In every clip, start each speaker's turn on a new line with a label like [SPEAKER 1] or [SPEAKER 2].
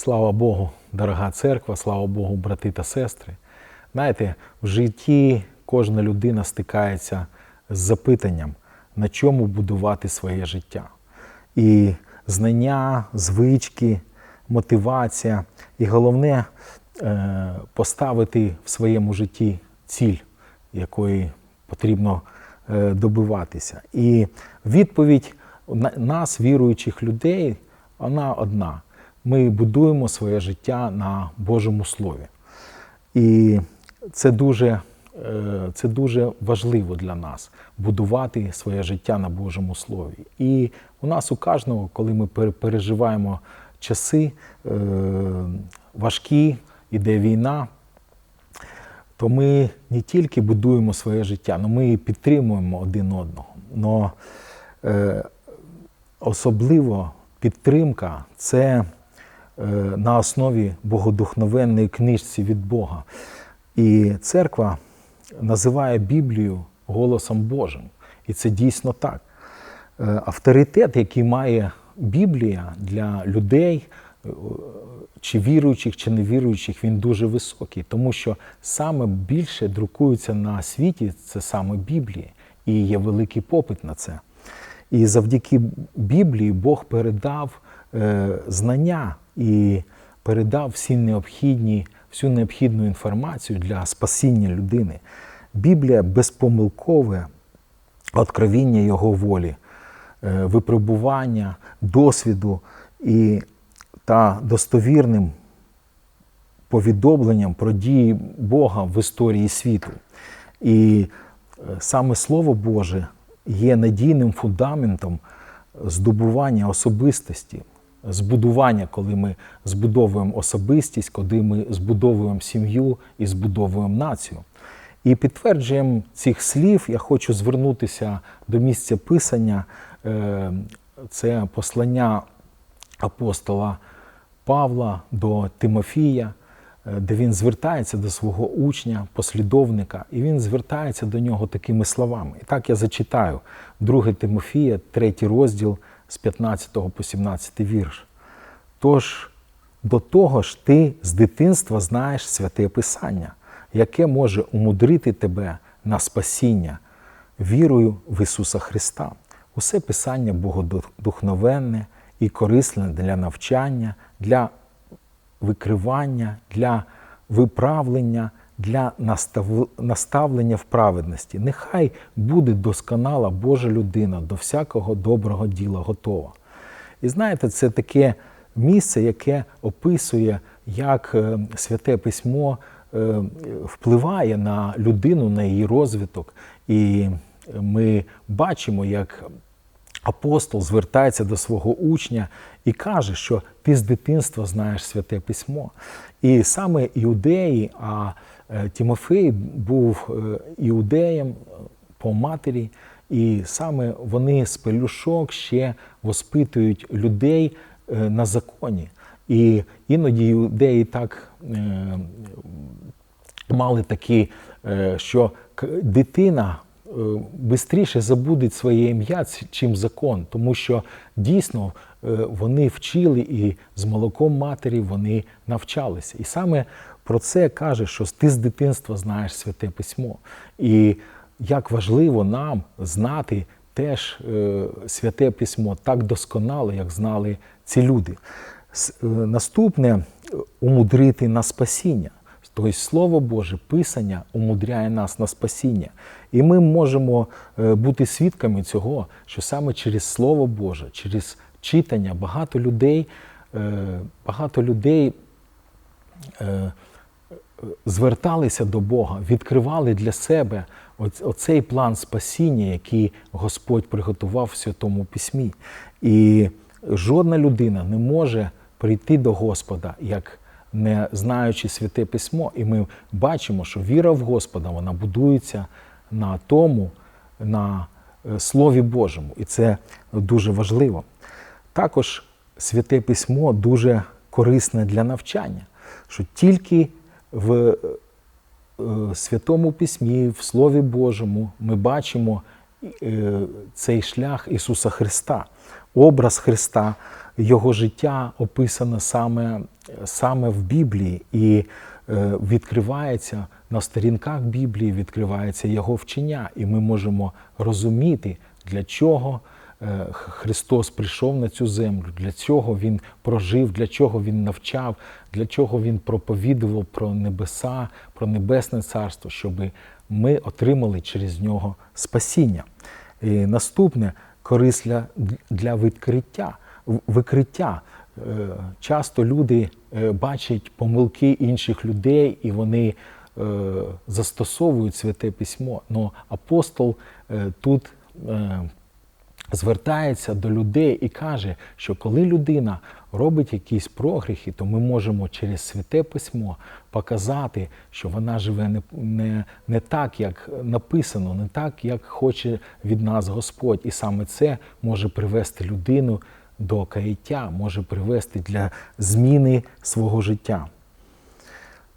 [SPEAKER 1] Слава Богу, дорога церква, слава Богу, брати та сестри. Знаєте, в житті кожна людина стикається з запитанням, на чому будувати своє життя. І знання, звички, мотивація, і головне е, поставити в своєму житті ціль, якої потрібно е, добиватися. І відповідь на- нас, віруючих людей, вона одна. Ми будуємо своє життя на Божому Слові. І це дуже, е, це дуже важливо для нас будувати своє життя на Божому Слові. І у нас у кожного, коли ми пер- переживаємо часи е, важкі, іде війна, то ми не тільки будуємо своє життя, але ми і підтримуємо один одного. Но е, особливо підтримка це на основі богодухновенної книжці від Бога. І церква називає Біблію голосом Божим. І це дійсно так. Е, Авторитет, який має Біблія для людей, е, чи віруючих, чи невіруючих, він дуже високий, тому що саме більше друкується на світі це саме Біблії, і є великий попит на це. І завдяки Біблії Бог передав е, знання і передав всі необхідні, всю необхідну інформацію для спасіння людини. Біблія безпомилкове откровіння Його волі, е, випробування, досвіду і та достовірним повідомленням про дії Бога в історії світу. І е, саме Слово Боже є надійним фундаментом здобування особистості, збудування, коли ми збудовуємо особистість, коли ми збудовуємо сім'ю і збудовуємо націю. І підтвердженням цих слів я хочу звернутися до місця писання. Е, Це послання апостола Павла до Тимофія, е, де він звертається до свого учня, послідовника, і він звертається до нього такими словами. І так я зачитаю 2 Тимофія, 3 розділ з 15 по 17 вірш. Тож до того ж ти з дитинства знаєш святе Писання, яке може умудрити тебе на спасіння вірою в Ісуса Христа. Усе Писання богодухновенне і корисне для навчання, для викривання, для виправлення, для настав- наставлення в праведності. Нехай буде досконала Божа людина до всякого доброго діла готова. І знаєте, це таке місце, яке описує, як е, святе письмо е, впливає на людину, на її розвиток. І ми бачимо, як апостол звертається до свого учня і каже, що ти з дитинства знаєш святе письмо. І саме іудеї, а е, Тимофей був е, іудеєм е, по матері, і саме вони з пелюшок ще воспитують людей на законі. І іноді іудеї так мали такі, що дитина швидше забудеть своє ім'я, чим закон, тому що дійсно е, вони вчили і з молоком матері вони навчалися. І саме про це каже, що ти з дитинства знаєш святе письмо. І як важливо нам знати теж е, святе письмо так досконало, як знали ці люди. Е, Наступне е, умудрити на спасіння. Тобто Слово Боже, Писання умудряє нас на спасіння. І ми можемо е, бути свідками цього, що саме через Слово Боже, через читання багато людей, е, багато людей е, зверталися до Бога, відкривали для себе оцей план спасіння, який Господь приготував в Святому Письмі. І жодна людина не може прийти до Господа, як не знаючи святе письмо. І ми бачимо, що віра в Господа вона будується на тому, на е, Слові Божому. І це дуже важливо. Також святе письмо дуже корисне для навчання, що тільки в е, Святому Письмі, в Слові Божому ми бачимо е, цей шлях Ісуса Христа, образ Христа його життя описано саме, саме в Біблії. І е, відкривається на сторінках Біблії, відкривається його вчення, і ми можемо розуміти, для чого е, Христос прийшов на цю землю, для чого Він прожив, для чого Він навчав, для чого Він проповідував про небеса, про небесне царство, щоб ми отримали через нього спасіння. І наступне користь для, відкриття, викриття. Е, Часто люди е, бачать помилки інших людей і вони е, застосовують святе письмо. Но апостол тут звертається до людей і каже, що коли людина робить якісь прогріхи, то ми можемо через святе письмо показати, що вона живе не, не, не так, як написано, не так, як хоче від нас Господь. І саме це може привести людину до каяття, може привести для зміни свого життя.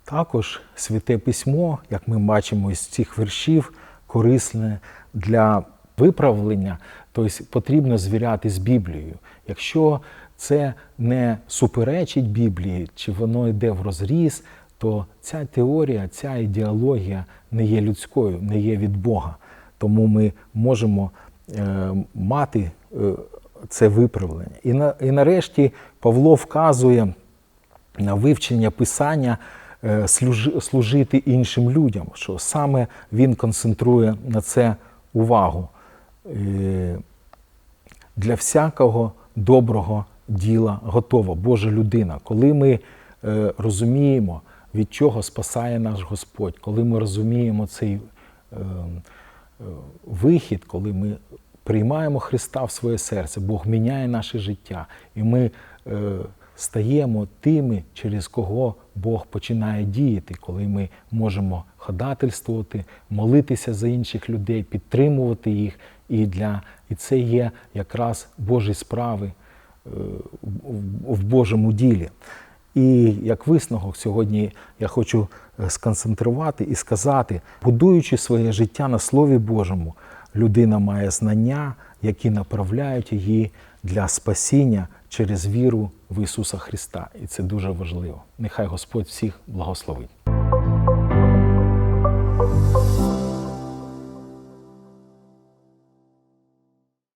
[SPEAKER 1] Також святе письмо, як ми бачимо із цих віршів, корисне для виправлення, тобто потрібно звіряти з Біблією. Якщо це не суперечить Біблії, чи воно йде в розріз, то ця теорія, ця ідеологія не є людською, не є від Бога. Тому ми можемо е, мати е, це виправлення. І, на, і нарешті Павло вказує на вивчення писання е, служи- служити іншим людям, що саме він концентрує на це увагу. Е, Для всякого доброго діла готова Божа людина. Коли ми е, розуміємо, від чого спасає наш Господь, коли ми розуміємо цей е, е, вихід, коли ми приймаємо Христа в своє серце, Бог міняє наше життя, і ми е, стаємо тими, через кого Бог починає діяти, коли ми можемо ходательствувати, молитися за інших людей, підтримувати їх. І, для, і це є якраз Божі справи е, в- Божому ділі. І як висновок сьогодні я хочу е, сконцентрувати і сказати, будуючи своє життя на Слові Божому, людина має знання, які направляють її для спасіння через віру в Ісуса Христа. І це дуже важливо. Нехай Господь всіх благословить.